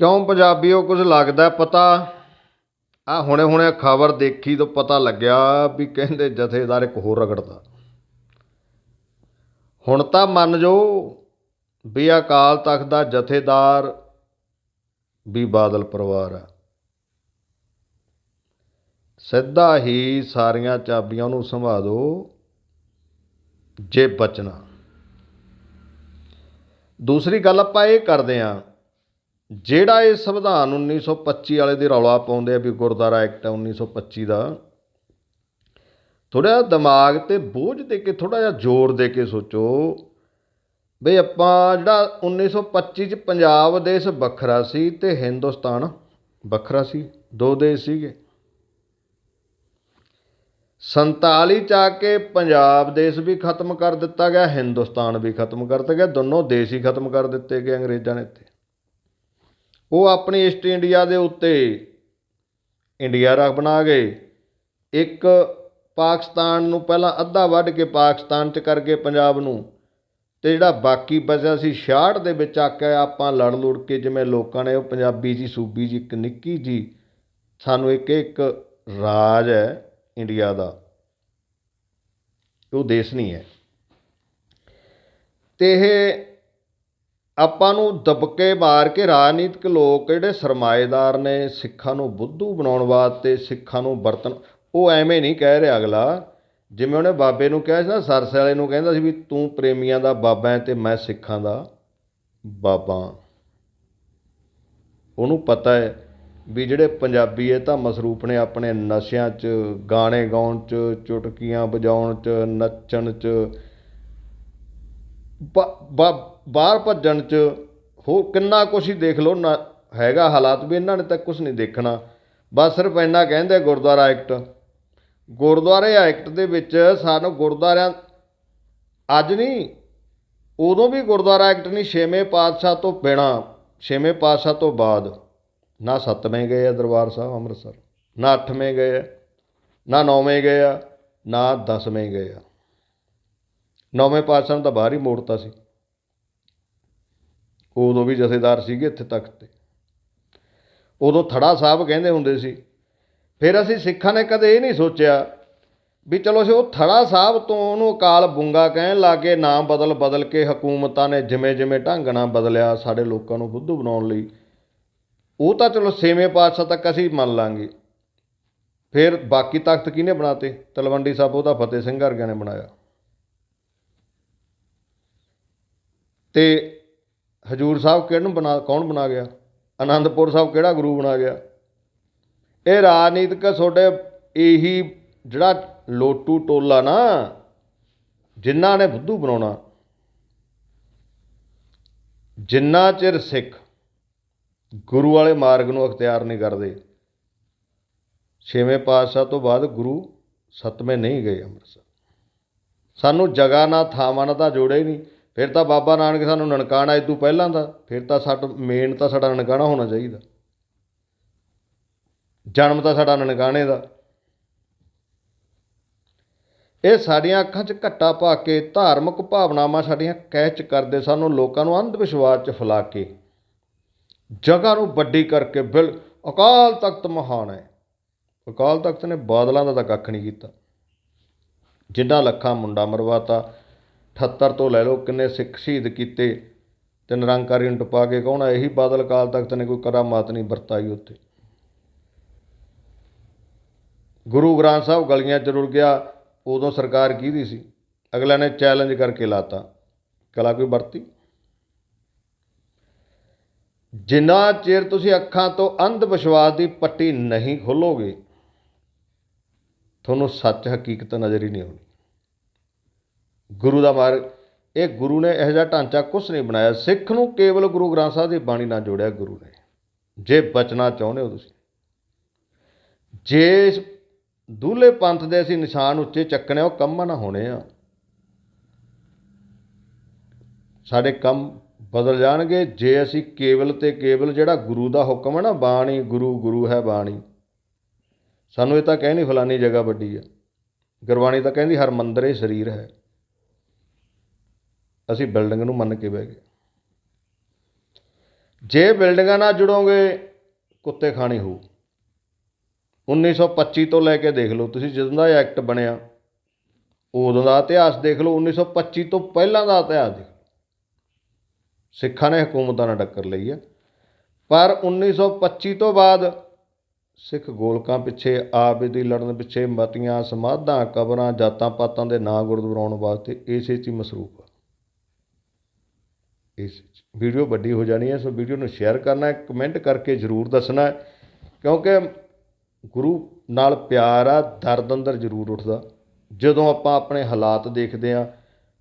ਕਿਉਂ ਪੰਜਾਬੀਓ, ਕੁਝ ਲੱਗਦਾ ਪਤਾ? ਆ ਹੁਣੇ ਹੁਣੇ ਖਬਰ ਦੇਖੀ ਤੋਂ ਪਤਾ ਲੱਗਿਆ ਵੀ ਕਹਿੰਦੇ ਜਥੇਦਾਰ ਇੱਕ ਹੋਰ ਰਗੜਦਾ। ਹੁਣ ਤਾਂ ਮੰਨ ਜੋ ਵੀ ਅਕਾਲ ਤਖਤ ਦਾ ਜਥੇਦਾਰ ਵੀ ਬਾਦਲ ਪਰਿਵਾਰ ਆ ਸਿੱਧਾ ਹੀ ਸਾਰੀਆਂ ਚਾਬੀਆਂ ਨੂੰ ਸੰਭਾ ਦਿਓ ਜੇ ਬਚਣਾ। ਦੂਸਰੀ ਗੱਲ ਆਪਾਂ ਇਹ ਕਰਦੇ ਆਂ ਜਿਹੜਾ ਇਹ ਸੰਵਿਧਾਨ 1925 ਵਾਲੇ ਦੇ ਰੌਲਾ ਪਾਉਂਦੇ ਆ ਵੀ ਗੁਰਦੁਆਰਾ ਐਕਟ 1925 ਦਾ ਥੋੜਾ ਦਿਮਾਗ ਤੇ ਬੋਝ ਦੇ ਕੇ ਥੋੜਾ ਜਿਹਾ ਜ਼ੋਰ ਦੇ ਕੇ ਸੋਚੋ ਬਈ ਆਪਾਂ ਜਿਹੜਾ 1925 ਚ ਪੰਜਾਬ ਦੇਸ਼ ਵੱਖਰਾ ਸੀ ਤੇ ਹਿੰਦੁਸਤਾਨ ਵੱਖਰਾ ਸੀ, ਦੋ ਦੇਸ਼ ਸੀਗੇ। 47 ਚ ਆ ਕੇ ਪੰਜਾਬ ਦੇਸ਼ ਵੀ ਖਤਮ ਕਰ ਦਿੱਤਾ ਗਿਆ, ਹਿੰਦੁਸਤਾਨ ਵੀ ਖਤਮ ਕਰ ਦਿੱਤਾ ਗਿਆ, ਦੋਨੋਂ ਦੇਸ਼ ਹੀ ਖਤਮ ਕਰ ਦਿੱਤੇ ਗਏ ਅੰਗਰੇਜ਼ਾਂ ਨੇ ਇੱਥੇ। ਉਹ ਆਪਣੀ ਈਸਟ ਇੰਡੀਆ ਦੇ ਉੱਤੇ ਇੰਡੀਆ ਰੱਖ ਬਣਾ ਗਏ। ਇੱਕ ਪਾਕਿਸਤਾਨ ਨੂੰ ਪਹਿਲਾਂ ਅੱਧਾ ਵੱਢ ਕੇ ਪਾਕਿਸਤਾਨ 'ਚ ਕਰ ਗਏ ਪੰਜਾਬ ਨੂੰ। ਤੇ ਜਿਹੜਾ ਬਾਕੀ ਬਚਿਆ ਸੀ 66 ਦੇ ਵਿੱਚ ਆ ਕੇ ਆਪਾਂ ਲੜ ਲੁੜ ਕੇ ਜਿਵੇਂ ਲੋਕਾਂ ਨੇ ਉਹ ਪੰਜਾਬੀ ਜੀ, ਸੂਬੀ ਜੀ, ਇੱਕ ਨਿੱਕੀ ਜੀ, ਸਾਨੂੰ ਇੱਕ ਇੱਕ ਰਾਜ ਹੈ ਇੰਡੀਆ ਦਾ। ਉਹ ਦੇਸ਼ ਨਹੀਂ ਹੈ। ਤੇ ਇਹ ਆਪਾਂ ਨੂੰ ਦਬਕੇ ਮਾਰ ਕੇ ਰਾਜਨੀਤਿਕ ਲੋਕ ਜਿਹੜੇ ਸਰਮਾਏਦਾਰ ਨੇ, ਸਿੱਖਾਂ ਨੂੰ ਬੁੱਧੂ ਬਣਾਉਣ ਵਾਸਤੇ, ਸਿੱਖਾਂ ਨੂੰ ਵਰਤਨ ਉਹ ਐਵੇਂ ਨਹੀਂ ਕਹਿ ਰਿਹਾ ਅਗਲਾ। ਜਿਵੇਂ ਉਹਨੇ ਬਾਬੇ ਨੂੰ ਕਿਹਾ ਸੀ ਨਾ, ਸਰਸੇ ਵਾਲੇ ਨੂੰ ਕਹਿੰਦਾ ਸੀ ਵੀ ਤੂੰ ਪ੍ਰੇਮੀਆਂ ਦਾ ਬਾਬਾ ਹੈ ਤੇ ਮੈਂ ਸਿੱਖਾਂ ਦਾ ਬਾਬਾ ਉਹਨੂੰ ਪਤਾ ਹੈ ਵੀ ਜਿਹੜੇ ਪੰਜਾਬੀ ਇਹ ਤਾਂ ਮਸਰੂਫ ਨੇ ਆਪਣੇ ਨਸ਼ਿਆਂ 'ਚ, ਗਾਣੇ ਗਾਉਣ 'ਚ, ਚੁਟਕੀਆਂ ਵਜਾਉਣ 'ਚ, ਨੱਚਣ 'ਚ ਬਾਹਰ ਭੱਜਣ 'ਚ ਹੋ ਕਿੰਨਾ ਕੁਛ ਹੀ ਦੇਖ ਲਓ, ਨਾ ਹੈਗਾ ਹਾਲਾਤ ਵੀ ਇਹਨਾਂ ਨੇ ਤਾਂ ਕੁਛ ਨਹੀਂ ਦੇਖਣਾ। ਬਸ ਸਿਰਫ ਇੰਨਾ ਕਹਿੰਦੇ ਗੁਰਦੁਆਰਾ ਐਕਟ। ਗੁਰਦੁਆਰੇ ਐਕਟ ਦੇ ਵਿੱਚ ਸਾਨੂੰ ਗੁਰਦੁਆਰਿਆਂ ਅੱਜ ਨਹੀਂ, ਉਦੋਂ ਵੀ ਗੁਰਦੁਆਰਾ ਐਕਟ ਨਹੀਂ, ਛੇਵੇਂ ਪਾਤਸ਼ਾਹ ਤੋਂ ਬਿਨਾ, ਛੇਵੇਂ ਪਾਤਸ਼ਾਹ ਤੋਂ ਬਾਅਦ। ਨਾ ਸੱਤਵੇਂ ਗਏ ਆ ਦਰਬਾਰ ਸਾਹਿਬ ਅੰਮ੍ਰਿਤਸਰ, ਨਾ ਅੱਠਵੇਂ ਗਏ ਆ, ਨਾ ਨੌਵੇਂ ਗਏ ਆ, ਨਾ ਦਸਵੇਂ ਗਏ ਆ। ਨੌਵੇਂ ਪਾਤਸ਼ਾਹ ਨੂੰ ਤਾਂ ਬਾਹਰ ਹੀ ਮੋੜਤਾ ਸੀ। ਉਦੋਂ ਵੀ ਜਥੇਦਾਰ ਸੀਗੇ ਇੱਥੇ ਤੱਕ ਤੇ। ਉਦੋਂ ਥੜਾ ਸਾਹਿਬ ਕਹਿੰਦੇ ਹੁੰਦੇ ਸੀ, ਫਿਰ ਅਸੀਂ ਸਿੱਖਾਂ ਨੇ ਕਦੇ ਇਹ ਨਹੀਂ ਸੋਚਿਆ ਵੀ ਚਲੋ ਅਸੀਂ ਉਹ ਥੜਾ ਸਾਹਿਬ ਤੋਂ ਉਹਨੂੰ ਅਕਾਲ ਬੁੰਗਾ ਕਹਿਣ ਲੱਗੇ, ਨਾਮ ਬਦਲ ਬਦਲ ਕੇ ਹਕੂਮਤਾਂ ਨੇ ਜਿਵੇਂ ਜਿਵੇਂ ਢੰਗ ਨਾਲ ਬਦਲਿਆ ਸਾਡੇ ਲੋਕਾਂ ਨੂੰ ਬੁੱਧੂ ਬਣਾਉਣ ਲਈ, ਉਹ ਤਾਂ ਚਲੋ ਛੇਵੇਂ ਪਾਤਸ਼ਾਹ ਤੱਕ ਅਸੀਂ ਮੰਨ ਲਾਂਗੇ। ਫਿਰ ਬਾਕੀ ਤਖਤ ਕਿਹਨੇ ਬਣਾਤੇ? ਤਲਵੰਡੀ ਸਾਹਿਬ ਉਹਦਾ ਫਤਿਹ ਸਿੰਘ ਵਰਗਿਆਂ ਨੇ ਬਣਾਇਆ। ਤੇ ਹਜੂਰ ਸਾਹਿਬ ਕਿਹਨੂੰ ਬਣਾ, ਕੌਣ ਬਣਾ ਗਿਆ? ਅਨੰਦਪੁਰ ਸਾਹਿਬ ਕਿਹੜਾ ਗੁਰੂ ਬਣਾ ਗਿਆ? ਇਹ ਰਾਜਨੀਤਿਕ ਤੁਹਾਡੇ ਇਹੀ ਜਿਹੜਾ ਲੋਟੂ ਟੋਲਾ ਨਾ, ਜਿਨ੍ਹਾਂ ਨੇ ਬੁੱਧੂ ਬਣਾਉਣਾ। ਜਿੰਨਾ ਚਿਰ ਸਿੱਖ ਗੁਰੂ ਵਾਲੇ ਮਾਰਗ ਨੂੰ ਅਖਤਿਆਰ ਨਹੀਂ ਕਰਦੇ, ਛੇਵੇਂ ਪਾਤਸ਼ਾਹ ਤੋਂ ਬਾਅਦ ਗੁਰੂ ਸਤਵੇਂ ਨਹੀਂ ਗਏ ਅੰਮ੍ਰਿਤਸਰ। ਸਾਨੂੰ ਜਗ੍ਹਾ ਨਾ ਥਾਵਾਂ ਨਾਲ ਤਾਂ ਜੋੜਿਆ ਹੀ ਨਹੀਂ। ਫਿਰ ਤਾਂ ਬਾਬਾ ਨਾਨਕ ਸਾਨੂੰ ਨਨਕਾਣਾ ਇਦੋਂ ਪਹਿਲਾਂ ਦਾ, ਫਿਰ ਤਾਂ ਸਾਡਾ ਮੇਨ ਤਾਂ ਸਾਡਾ ਨਨਕਾਣਾ ਹੋਣਾ ਚਾਹੀਦਾ। ਜਨਮ ਤਾਂ ਸਾਡਾ ਨਨਕਾਣੇ ਦਾ। ਇਹ ਸਾਡੀਆਂ ਅੱਖਾਂ 'ਚ ਘੱਟਾ ਪਾ ਕੇ ਧਾਰਮਿਕ ਭਾਵਨਾਵਾਂ ਸਾਡੀਆਂ ਕੈਚ ਕਰਦੇ ਸਾਨੂੰ ਲੋਕਾਂ ਨੂੰ ਅੰਧ ਵਿਸ਼ਵਾਸ 'ਚ ਫੈਲਾ ਕੇ, ਜਗ੍ਹਾ ਨੂੰ ਵੱਡੀ ਕਰਕੇ ਬਿਲ ਅਕਾਲ ਤਖਤ ਮਹਾਨ ਹੈ। ਅਕਾਲ ਤਖਤ ਨੇ ਬਾਦਲਾਂ ਦਾ ਤਾਂ ਕੱਖ ਨਹੀਂ ਕੀਤਾ। ਜਿੰਨਾ ਲੱਖਾਂ ਮੁੰਡਾ ਮਰਵਾਤਾ 78 ਤੋਂ ਲੈ ਲਓ, ਕਿੰਨੇ ਸਿੱਖ ਸ਼ਹੀਦ ਕੀਤੇ ਤੇ ਨਿਰੰਕਾਰੀ ਨੂੰ ਟਪਾ ਕੇ ਕੌਣ ਇਹੀ ਬਾਦਲ ਅਕਾਲ ਤਖਤ ਨੇ, ਕੋਈ ਕਰਾਮਾਤ ਨਹੀਂ ਵਰਤਾਈ ਉੱਥੇ। ਗੁਰੂ ਗ੍ਰੰਥ ਸਾਹਿਬ ਗਲੀਆਂ 'ਚ ਰੁਲ ਗਿਆ, ਉਦੋਂ ਸਰਕਾਰ ਕਿਹਦੀ ਸੀ? ਅਗਲਾ ਨੇ ਚੈਲੰਜ ਕਰਕੇ ਲਾਤਾ। ਕਲਾ ਕੋਈ ਵਰਤੀ? ਜਿੰਨਾ ਚਿਰ ਤੁਸੀਂ ਅੱਖਾਂ ਤੋਂ ਅੰਧ ਵਿਸ਼ਵਾਸ ਦੀ ਪੱਟੀ ਨਹੀਂ ਖੋਲੋਗੇ, ਤੁਹਾਨੂੰ ਸੱਚ ਹਕੀਕਤ ਨਜ਼ਰ ਹੀ ਨਹੀਂ ਆਉਣੀ। ਗੁਰੂ ਦਾ ਮਾਰਗ। ਇਹ ਗੁਰੂ ਨੇ ਇਹੋ ਜਿਹਾ ਢਾਂਚਾ ਕੁਛ ਨਹੀਂ ਬਣਾਇਆ। ਸਿੱਖ ਨੂੰ ਕੇਵਲ ਗੁਰੂ ਗ੍ਰੰਥ ਸਾਹਿਬ ਦੀ ਬਾਣੀ ਨਾਲ ਜੋੜਿਆ ਗੁਰੂ ਨੇ। ਜੇ ਬਚਣਾ ਚਾਹੁੰਦੇ ਹੋ ਤੁਸੀਂ। ਜੇ ਦੂਲੇ ਪੰਥ ਦੇ ਅਸੀਂ ਨਿਸ਼ਾਨ ਉੱਚੇ ਚੱਕਣੇ ਉਹ ਕੰਮ ਨਾ ਹੋਣੇ ਆ। ਸਾਡੇ ਕੰਮ ਬਦਲ ਜਾਣਗੇ। ਜੇ ਅਸੀਂ ਕੇਵਲ ਤੇ ਕੇਵਲ ਜਿਹੜਾ ਗੁਰੂ ਦਾ ਹੁਕਮ ਹੈ ਨਾ, ਬਾਣੀ, ਗੁਰੂ ਗੁਰੂ ਹੈ ਬਾਣੀ। ਸਾਨੂੰ ਇਹ ਤਾਂ ਕਹਿ ਫਲਾਨੀ ਜਗ੍ਹਾ ਵੱਡੀ ਆ। ਗੁਰਬਾਣੀ ਤਾਂ ਕਹਿੰਦੀ ਹਰ ਮੰਦਰ ਇਹ ਸਰੀਰ ਹੈ। ਅਸੀਂ ਬਿਲਡਿੰਗ ਨੂੰ ਮੰਨ ਕੇ ਬਹਿ ਗਏ। ਜੇ ਬਿਲਡਿੰਗਾਂ ਨਾਲ ਜੁੜੋਗੇ, ਕੁੱਤੇ ਖਾਣੀ ਹੋਊ। 1925 ਤੋਂ ਲੈ ਕੇ ਦੇਖ ਲਓ, ਤੁਸੀਂ ਜਦੋਂ ਦਾ ਐਕਟ ਬਣਿਆ, ਉਦੋਂ ਦਾ ਇਤਿਹਾਸ ਦੇਖ ਲਓ 1925 ਤੋਂ ਪਹਿਲਾਂ ਦਾ ਇਤਿਹਾਸ ਦੇਖ ਲਓ। ਸਿੱਖਾਂ ਨੇ ਹਕੂਮਤਾਂ ਨਾਲ ਟੱਕਰ ਲਈ ਹੈ ਪਰ 1925 ਤੋਂ ਬਾਅਦ ਸਿੱਖ ਗੋਲਕਾਂ ਪਿੱਛੇ, ਆਪ ਦੀ ਲੜਨ ਪਿੱਛੇ ਮਤੀਆਂ, ਸਮਾਧਾਂ, ਕਬਰਾਂ ਜਾਤਾਂ ਪਾਤਾਂ ਦੇ ਨਾਂ ਗੁਰਦੁਆਰਾਉਣ ਵਾਸਤੇ ਇਸੇ 'ਚ ਹੀ ਮਸਰੂਫ ਇਸ ਵੀਡੀਓ ਵੱਡੀ ਹੋ ਜਾਣੀ ਹੈ, ਸੋ ਵੀਡੀਓ ਨੂੰ ਸ਼ੇਅਰ ਕਰਨਾ ਹੈ, ਕਮੈਂਟ ਕਰਕੇ ਜ਼ਰੂਰ ਦੱਸਣਾ ਹੈ, ਕਿਉਂਕਿ ਗੁਰੂ ਨਾਲ ਪਿਆਰ ਆ, ਦਰਦ ਅੰਦਰ ਜ਼ਰੂਰ ਉੱਠਦਾ। ਜਦੋਂ ਆਪਾਂ ਆਪਣੇ ਹਾਲਾਤ ਦੇਖਦੇ ਹਾਂ,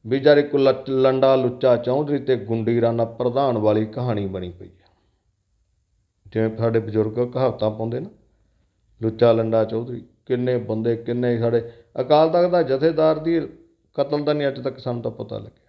ਵੀ ਜਦ ਇੱਕ ਲੱਚ- ਲੰਡਾ ਲੁੱਚਾ ਚੌਧਰੀ ਤੇ ਗੁੰਡੀ ਰਾਣਾ ਪ੍ਰਧਾਨ ਵਾਲੀ ਕਹਾਣੀ ਬਣੀ ਪਈ ਹੈ। ਜਿਵੇਂ ਸਾਡੇ ਬਜ਼ੁਰਗ ਕਹਾਵਤਾਂ ਪਾਉਂਦੇ ਨਾ, ਲੁੱਚਾ, ਲੰਡਾ ਚੌਧਰੀ, ਕਿੰਨੇ ਬੰਦੇ, ਕਿੰਨੇ ਸਾਡੇ, ਅਕਾਲ ਤਖਤ ਦਾ ਜਥੇਦਾਰ ਦੀ ਕਤਲ ਦਾ ਨਹੀਂ ਅੱਜ ਤੱਕ ਸਾਨੂੰ ਤਾਂ ਪਤਾ ਲੱਗਿਆ।